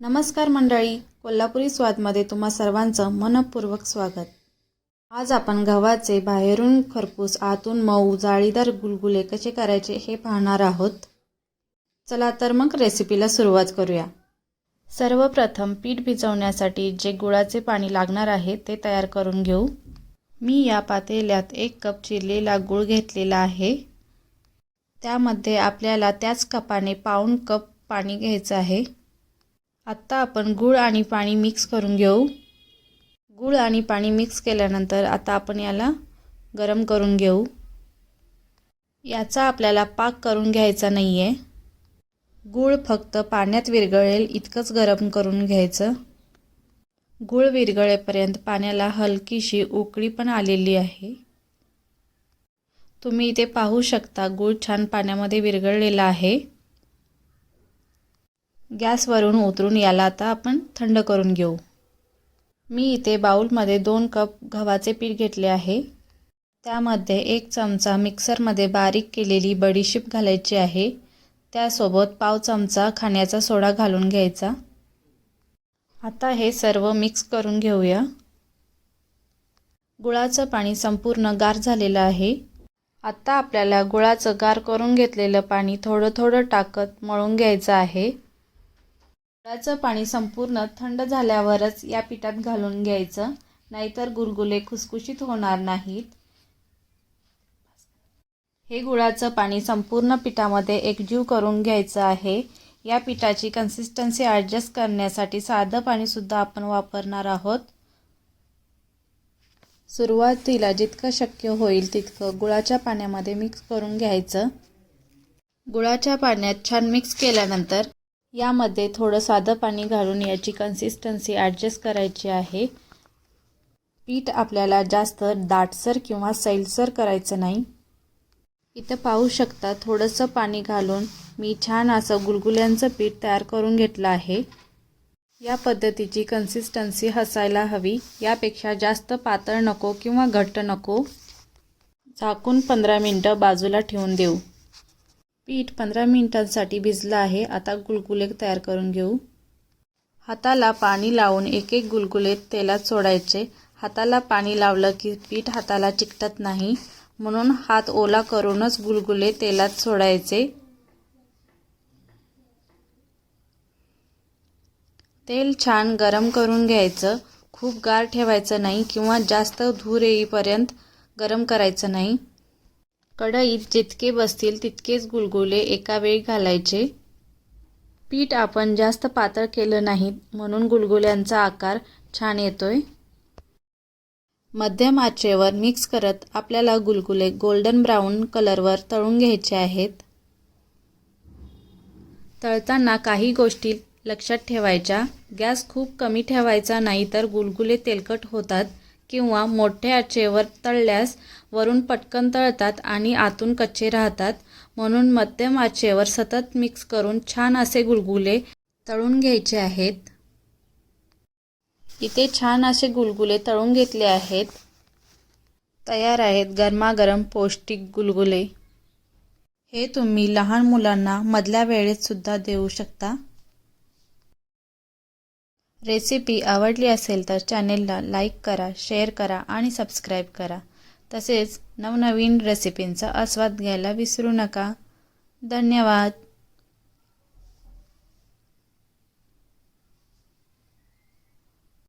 नमस्कार मंडळी कोल्हापुरी स्वादमध्ये तुम्हा सर्वांचं मनपूर्वक स्वागत. आज आपण गव्हाचे बाहेरून खरपूस आतून मऊ जाळीदार गुलगुले कसे करायचे हे पाहणार आहोत. चला तर मग रेसिपीला सुरुवात करूया. सर्वप्रथम पीठ भिजवण्यासाठी जे गुळाचे पाणी लागणार आहे ते तयार करून घेऊ. मी या पातेल्यात एक कप चिरलेला गूळ घेतलेला आहे. त्यामध्ये आपल्याला त्याच कपाने पाऊण कप पाणी घ्यायचं आहे. आत्ता आपण गूळ आणि पाणी मिक्स करून घेऊ. गूळ आणि पाणी मिक्स केल्यानंतर आता आपण याला गरम करून घेऊ. याचा आपल्याला पाक करून घ्यायचा नाही आहे गूळ फक्त पाण्यात विरघळेल इतकंच गरम करून घ्यायचं. गूळ विरघळेपर्यंत पाण्याला हलकीशी उकळी पण आलेली आहे. तुम्ही इथे पाहू शकता गूळ छान पाण्यामध्ये विरघळलेला आहे. गॅसवरून उतरून याला आता आपण थंड करून घेऊ. मी इथे बाऊलमध्ये दोन कप गव्हाचे पीठ घेतले आहे. त्यामध्ये एक चमचा मिक्सरमध्ये बारीक केलेली बडीशेप घालायची आहे. त्यासोबत पाव चमचा खाण्याचा सोडा घालून घ्यायचा. आता हे सर्व मिक्स करून घेऊया. गुळाचं पाणी संपूर्ण गार झालेलं आहे. आत्ता आपल्याला गुळाचं गार करून घेतलेलं पाणी थोडं थोडं टाकत मळून घ्यायचं आहे. गुळाचं पाणी संपूर्ण थंड झाल्यावरच या पिठात घालून घ्यायचं. नाहीतर गुलगुले खुसखुशीत होणार नाहीत. हे गुळाचं पाणी संपूर्ण पिठामध्ये एकजीव करून घ्यायचं आहे. या पिठाची कन्सिस्टन्सी ॲडजस्ट करण्यासाठी साधं पाणीसुद्धा आपण वापरणार आहोत. सुरुवातीला जितकं शक्य होईल तितकं गुळाच्या पाण्यामध्ये मिक्स करून घ्यायचं. गुळाच्या पाण्यात छान मिक्स केल्यानंतर यामध्ये थोडं साधं पाणी घालून याची कन्सिस्टन्सी ॲडजस्ट करायची आहे. पीठ आपल्याला जास्त दाटसर किंवा सैलसर करायचं नाही. इथं पाहू शकता थोडंसं पाणी घालून मी छान असं गुलगुल्यांचं पीठ तयार करून घेतलं आहे. या पद्धतीची कन्सिस्टन्सी हसायला हवी. यापेक्षा जास्त पातळ नको किंवा घट्ट नको. झाकून पंधरा मिनटं बाजूला ठेवून देऊ. पीठ पंधरा मिनिटांसाठी भिजलं आहे. आता गुलगुले तयार करून घेऊ. हाताला पाणी लावून एक एक गुलगुले तेलात सोडायचे. हाताला पाणी लावलं की पीठ हाताला चिकटत नाही. म्हणून हात ओला करूनच गुलगुले तेलात सोडायचे. तेल छान गरम करून घ्यायचं. खूप गार ठेवायचं नाही किंवा जास्त धूर येईपर्यंत गरम करायचं नाही. कढईत जितके बसतील तितकेच गुलगुले एका वेळी घालायचे. पीठ आपण जास्त पातळ केलं नाही म्हणून गुलगुल्यांचा आकार छान येतोय. मध्यम आचेवर मिक्स करत आपल्याला गुलगुले गोल्डन ब्राऊन कलरवर तळून घ्यायचे आहेत. तळताना काही गोष्टी लक्षात ठेवायच्या. गॅस खूप कमी ठेवायचा नाही तर गुलगुले तेलकट होतात. किंवा मोठ्या आचेवर तळल्यास वरून पटकन तळतात आणि आतून कच्चे राहतात. म्हणून मध्यम आचेवर सतत मिक्स करून छान असे गुलगुले तळून घ्यायचे आहेत. इथे छान असे गुलगुले तळून घेतले आहेत. तयार आहेत गरमागरम पौष्टिक गुलगुले हे तुम्ही लहान मुलांना मधल्या वेळेत सुद्धा देऊ शकता. रेसिपी आवडली असेल तर चॅनेलला लाईक करा शेअर करा आणि सबस्क्राईब करा. तसेच नवनवीन रेसिपींचा आस्वाद घ्यायला विसरू नका. धन्यवाद.